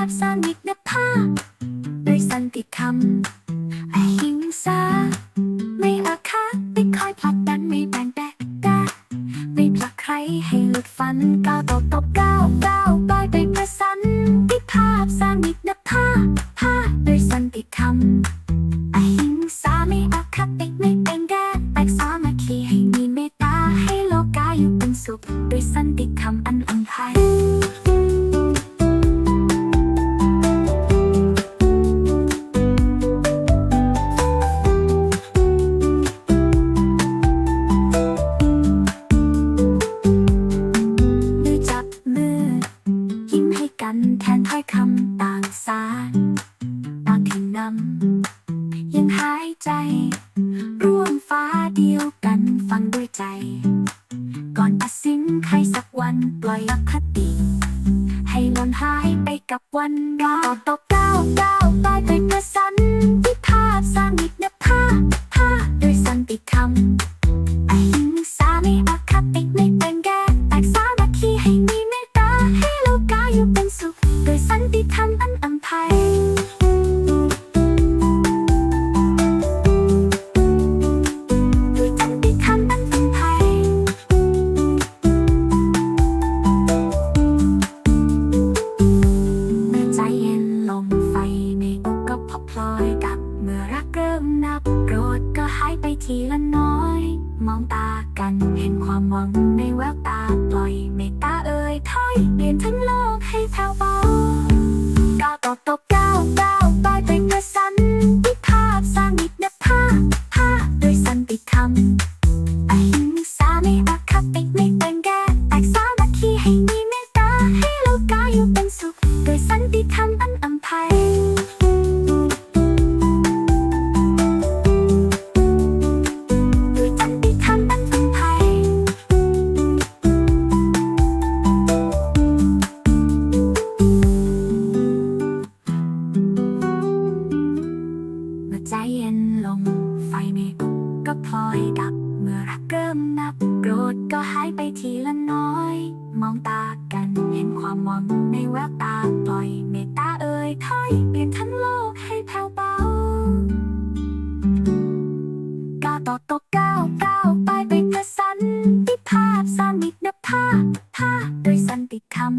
าพสร้างมิตรภาพโดยสันติคำอหิงสา ไม่อาฆาตไม่คอยผลักดันไม่แบ่งแดกดาไม่ผลักใครให้หลุดฟันก้าวต่อตบก้าวก้าวไปอยไปประสันติภาพสร้างมิตรภาพภาพโดยสันติคำอหิงสาไม่อาฆาตไม่แบ่งแดกแตกสามัคคีให้มีเมตตาให้โลกาอยู่เป็นสุขโดยสันติคำอันอันภัย หายใจ ร่วมฟ้าเดียวกันฟังด้วยใจ ก่อนตัดสินใครสักวันปล่อยอคติ ให้หล่นหายไปกับวันรอตกก้าวก้าวไปไปประสันติภาพสร้างมิตรภาพภาพโดยสันติธรรม อพลอยดับ เมื่อรักเริ่มนับโกรธก็หายไปทีละน้อย มองตากันเห็นความหวังในแววตาปล่อยเมตตาเอ่ยถ้อยเปลี่ยนทั้งโลกให้แผ่วเบาก้าวต่อตบก้าวก้าวไปไปประสันติภาพสร้างมิตรภาพภาพโดยสันติธรรมอหิงสาไม่อคติไม่เป็นแก่แตกสามัคคีให้มีเมตตาให้โลกาอยู่เป็นสุข โดยสันติธรรมอันอำภัย ใจเย็นลง ไฟในอกก็พลอยดับ เมื่อรักเริ่มนับโกรธก็หายไปทีละน้อย มองตากันเห็นความหวังในแววตาปล่อยเมตตาเอ่ยถ้อยเปลี่ยนทั้งโลกให้แผ่วเบาก้าวต่อตกก้าวก้าวไปไปประสันติภาพสร้างมิตรภาพภาพโดยสันติธรรม